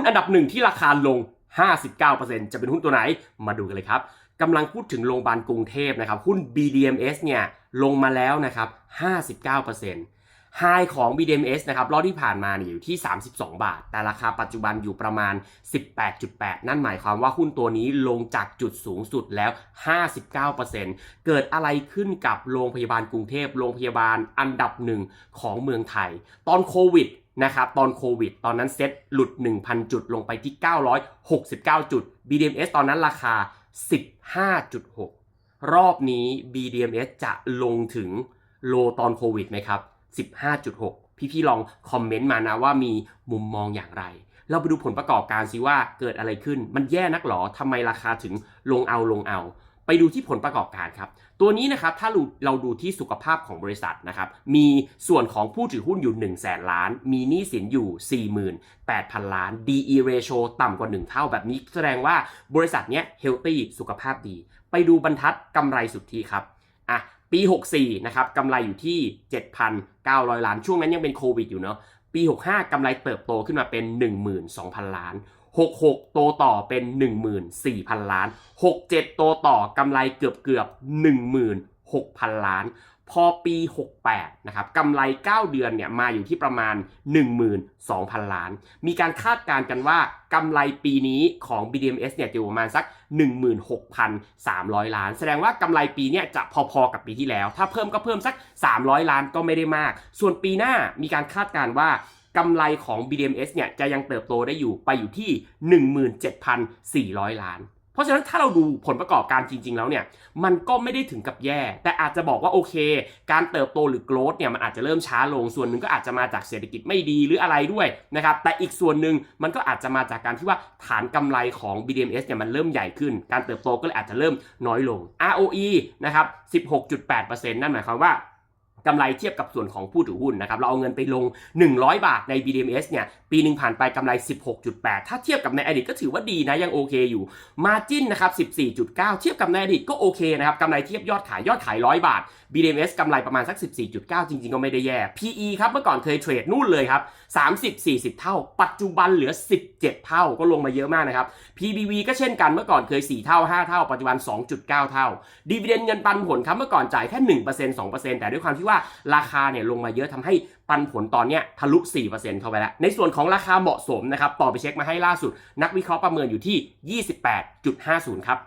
นอันดับหนึ่งที่ราคาลง 59%จะเป็นหุ้นตัวไหนมาดูกันเลยครับกำลังพูดถึงโรงพยาบาลกรุงเทพนะครับ หุ้น BDMs เนี่ยลงมาแล้วนะครับ 59%ไฮของ BDMs นะครับรอบที่ผ่านมาเนี่ยอยู่ที่ 32 บาท แต่ราคาปัจจุบันอยู่ประมาณ 18.8 นั่นหมายความว่าหุ้นตัวนี้ลงจากจุดสูงสุดแล้ว 59%เกิดอะไรขึ้นกับโรงพยาบาลกรุงเทพ โรงพยาบาลอันดับหนึ่งของเมืองไทย ตอนโควิด นะครับตอนโควิด ตอนนั้นเซ็ตหลุด 1,000 จุดลงไปที่ 969 จุด BDMs ตอนนั้นราคา 15.6 รอบนี้ BDMs จะลงถึงโลตอนโควิดไหมครับ 15.6 พี่ๆลองคอมเมนต์มานะว่ามีมุมมองอย่างไร เราไปดูผลประกอบการสิว่าเกิดอะไรขึ้น มันแย่นักหรอทำไมราคาถึงลงเอาลงเอา ไปดูที่ผลประกอบการครับ ตัวนี้นะครับถ้าเราดูที่สุขภาพของบริษัทนะครับ มีส่วนของผู้ถือหุ้นอยู่1 0 0 0 0แสนล้าน มีหนี้สินอยู่ 48,000 ล้าน DE ratio ต่ำกว่า 1 เท่าแบบนี้ แสดงว่าบริษัทเนี้ย healthy สุขภาพดี ไปดูบรรทัดกำไรสุทธิครับอะปี 64 นะครับกำไรอยู่ที่ 7,900 ล้าน ช่วงนั้นยังเป็นโควิดอยู่เนาะปี 65กำไรเติบโตขึ้นมาเป็น 12,000 ล้าน 66 โตต่อเป็น 14,000 ล้าน 67 โตต่อกำไรเกือบเกือบ16,000 ล้าน พอปี 68 นะครับกำไร 9 เดือนเนี่ยมาอยู่ที่ประมาณ 12,000 ล้าน มีการคาดการณ์กันว่ากำไรปีนี้ของ BDMs เนี่ยจะอยู่ประมาณสัก 16,300 ล้าน แสดงว่ากำไรปีเนี้ยจะพอๆกับปีที่แล้ว ถ้าเพิ่มก็เพิ่มสัก 300 ล้านก็ไม่ได้มาก ส่วนปีหน้ามีการคาดการณ์ว่า กำไรของ BDMs เนี่ยจะยังเติบโตได้อยู่ไปอยู่ที่ 17,400 ล้าน เพราะฉะนั้นถ้าเราดูผลประกอบการจริง ๆ แล้วเนี่ย มันก็ไม่ได้ถึงกับแย่ แต่อาจจะบอกว่าโอเค การเติบโตหรือ growth เนี่ยมันอาจจะเริ่มช้าลง ส่วนหนึ่งก็อาจจะมาจากเศรษฐกิจไม่ดีหรืออะไรด้วยนะครับ แต่อีกส่วนหนึ่งมันก็อาจจะมาจากการที่ว่าฐานกำไรของ BDMs เนี่ยมันเริ่มใหญ่ขึ้น การเติบโตก็เลยอาจจะเริ่มน้อยลง ROE นะครับ 16.8%นั่นหมายความว่า กำไรเทียบกับส่วนของผู้ถือหุ้นนะครับ เราเอาเงินไปลง 100 บาทใน BDMs เนี่ย ปีหนึ่งผ่านไปกำไร 16.8 ถ้าเทียบกับในอดีตก็ถือว่าดีนะ ยังโอเคอยู่ Margin นะครับ 14.9 เทียบกับในอดีตก็โอเคนะครับ กำไรเทียบยอดขายยอดขาย 100 บาท BDMs กำไรประมาณสัก 14.9 จริง ๆ ก็ไม่ได้แย่ PE ครับเมื่อก่อนเคยเทรดนู่นเลยครับ30-40 เท่า ปัจจุบันเหลือ 17 เท่าก็ลงมาเยอะมากนะครับ PBV ก็เช่นกันเมื่อก่อนเคย 4 เท่า 5 เท่า ปัจจุบัน 2.9 เท่า Dividend เงินปันผลครับเมื่อก่อนจ่ายแค่1% 2%แต่ด้วยความที่ว่าราคาเนี่ยลงมาเยอะทำให้ปันผลตอนเนี้ยทะลุ 4%เข้าไปแล้ว ในส่วนของราคาเหมาะสมนะครับต่อไปเช็คมาให้ล่าสุด นักวิเคราะห์ประเมินอยู่ที่ 28.50 ครับ